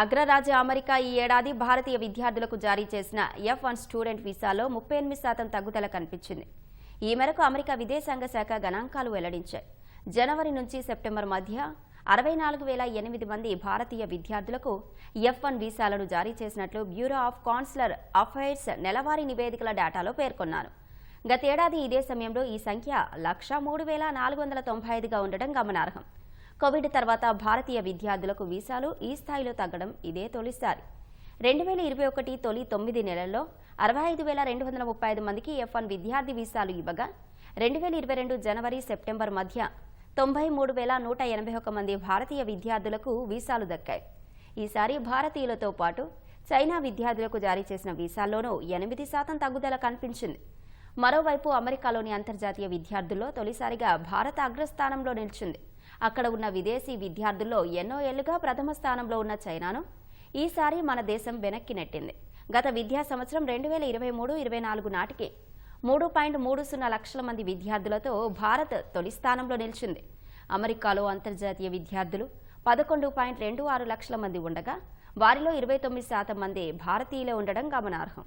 అగ్రరాజ్య America ఈ ఏడాది భారతీయ విద్యార్థులకు జారీ చేసిన ఎఫ్ వన్ స్టూడెంట్ వీసాలో ముప్పై ఎనిమిది శాతం తగ్గుదల కనిపించింది. ఈ మేరకు అమెరికా విదేశాంగ శాఖ గణాంకాలు వెల్లడించాయి. జనవరి నుంచి సెప్టెంబర్ మధ్య అరవై నాలుగు వేల ఎనిమిది మంది భారతీయ విద్యార్థులకు ఎఫ్ వన్ వీసాలను జారీ చేసినట్లు బ్యూరో ఆఫ్ కాన్సులర్ అఫైర్స్ నెలవారీ నివేదికల డేటాలో పేర్కొన్నారు. గతేడాది ఇదే సమయంలో ఈ సంఖ్య లక్ష మూడు వేల నాలుగు వందల తొంభై ఐదుగా ఉండడం గమనార్హం. కోవిడ్ తర్వాత భారతీయ విద్యార్థులకు వీసాలు ఈ స్థాయిలో తగ్గడం ఇదే తొలిసారి. రెండు వేల ఇరవై ఒకటి తొలి తొమ్మిది నెలల్లో అరవై ఐదు వేల రెండు వందల ముప్పై ఐదు మందికి ఎఫ్ వన్ విద్యార్థి వీసాలు ఇవ్వగా రెండు వేల ఇరవై రెండు జనవరి సెప్టెంబర్ మధ్య తొంభై మూడు వేల నూట ఎనభై ఒక్క మంది భారతీయ విద్యార్థులకు వీసాలు దక్కాయి. ఈసారి భారతీయులతో పాటు చైనా విద్యార్థులకు జారీ చేసిన వీసాల్లోనూ ఎనిమిది శాతం తగ్గుదల కనిపించింది. మరోవైపు అమెరికాలోని అంతర్జాతీయ విద్యార్థుల్లో తొలిసారిగా భారత అగ్రస్థానంలో నిలిచింది. అక్కడ ఉన్న విదేశీ విద్యార్థుల్లో ఎన్నో ఏళ్ళుగా ప్రథమ స్థానంలో ఉన్న చైనాను ఈసారి మన దేశం వెనక్కి నెట్టింది. గత విద్యా సంవత్సరం రెండు వేల ఇరవై మూడు ఇరవై నాలుగు నాటికి మూడు పాయింట్ మూడు సున్నా లక్షల మంది విద్యార్థులతో భారత్ తొలి స్థానంలో నిలిచింది. అమెరికాలో అంతర్జాతీయ విద్యార్థులు పదకొండు పాయింట్ రెండు ఆరు లక్షల మంది ఉండగా వారిలో ఇరవై తొమ్మిది శాతం మంది భారతీయులే ఉండడం గమనార్హం.